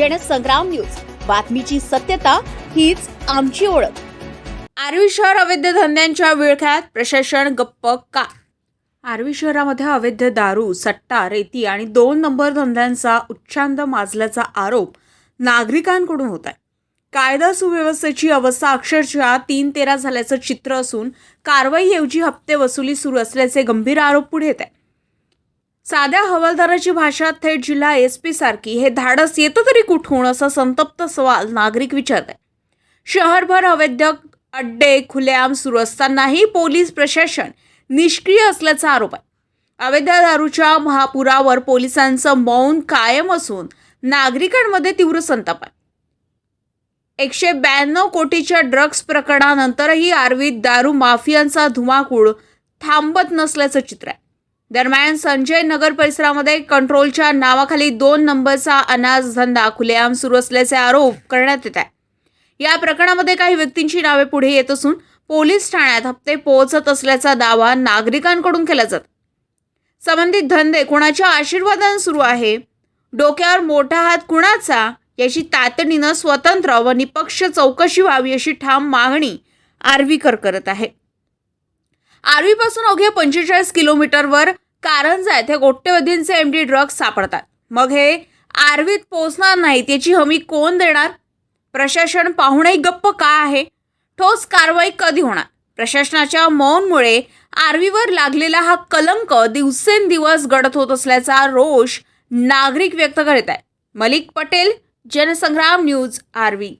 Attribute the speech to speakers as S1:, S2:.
S1: Jansangram news. बातमीची सत्यता हीच आमची ओळख.
S2: आर्वी शहर अवैध धंद्यांच्या विळख्यात प्रशासन गप्प का? आर्वी शहरामध्ये अवैध दारू सट्टा रेती आणि दोन नंबर धंद्यांचा उच्चांद माजल्याचा आरोप नागरिकांकडून होत आहे कायदा सुव्यवस्थेची अवस्था अक्षरशः तीन तेरा झाल्याचं चित्र असून कारवाईऐवजी हप्ते वसुली सुरू असल्याचे गंभीर आरोप पुढे येत आहे साध्या हवालदाराची भाषा थेट जिल्हा एस पी सारखी. हे धाडस येतं तरी कुठून? असा संतप्त सवाल नागरिक विचारत आहे शहरभर अवैध अड्डे खुलेआम सुरू असतानाही पोलीस प्रशासन निष्क्रिय असल्याचा आरोप आहे. अवैध दारूच्या महापुरावर पोलिसांचं मौन कायम असून नागरिकांमध्ये तीव्र संताप आहे. एकशे ब्याण्णव कोटीच्या ड्रग्ज प्रकरणानंतरही आर्वीत दारू माफियांचा धुमाकूळ थांबत नसल्याचं चित्र आहे. दरम्यान संजय नगर परिसरामध्ये कंट्रोलच्या नावाखाली दोन नंबरचा अनाज धंदा खुलेआम सुरू असल्याचे आरोप करण्यात येत आहे. या प्रकरणामध्ये काही व्यक्तींची नावे पुढे येत असून पोलीस ठाण्यात हप्ते पोहोचत असल्याचा दावा नागरिकांकडून केला जात. संबंधित धंदे कुणाच्या आशीर्वादानं सुरू आहे? डोक्यावर मोठा हात कुणाचा? याची तातडीनं स्वतंत्र व निपक्ष चौकशी व्हावी अशी ठाम मागणी आर्वीकर करत आहे. आर्वीपासून अवघ्या पंचेचाळीस किलोमीटरवर कारंजा येथे गोट्यवधींचे एम डी ड्रग्ज सापडतात. मग हे आर्वीत पोचणार नाहीत याची हमी कोण देणार? प्रशासन पाहुणे गप्प का आहे? ठोस कारवाई कधी होणार? प्रशासनाच्या मौनमुळे आर्वीवर लागलेला हा कलंक दिवसेंदिवस गडत होत असल्याचा रोष नागरिक व्यक्त करीत आहे मलिक पटेल जनसंग्राम न्यूज आर्वी.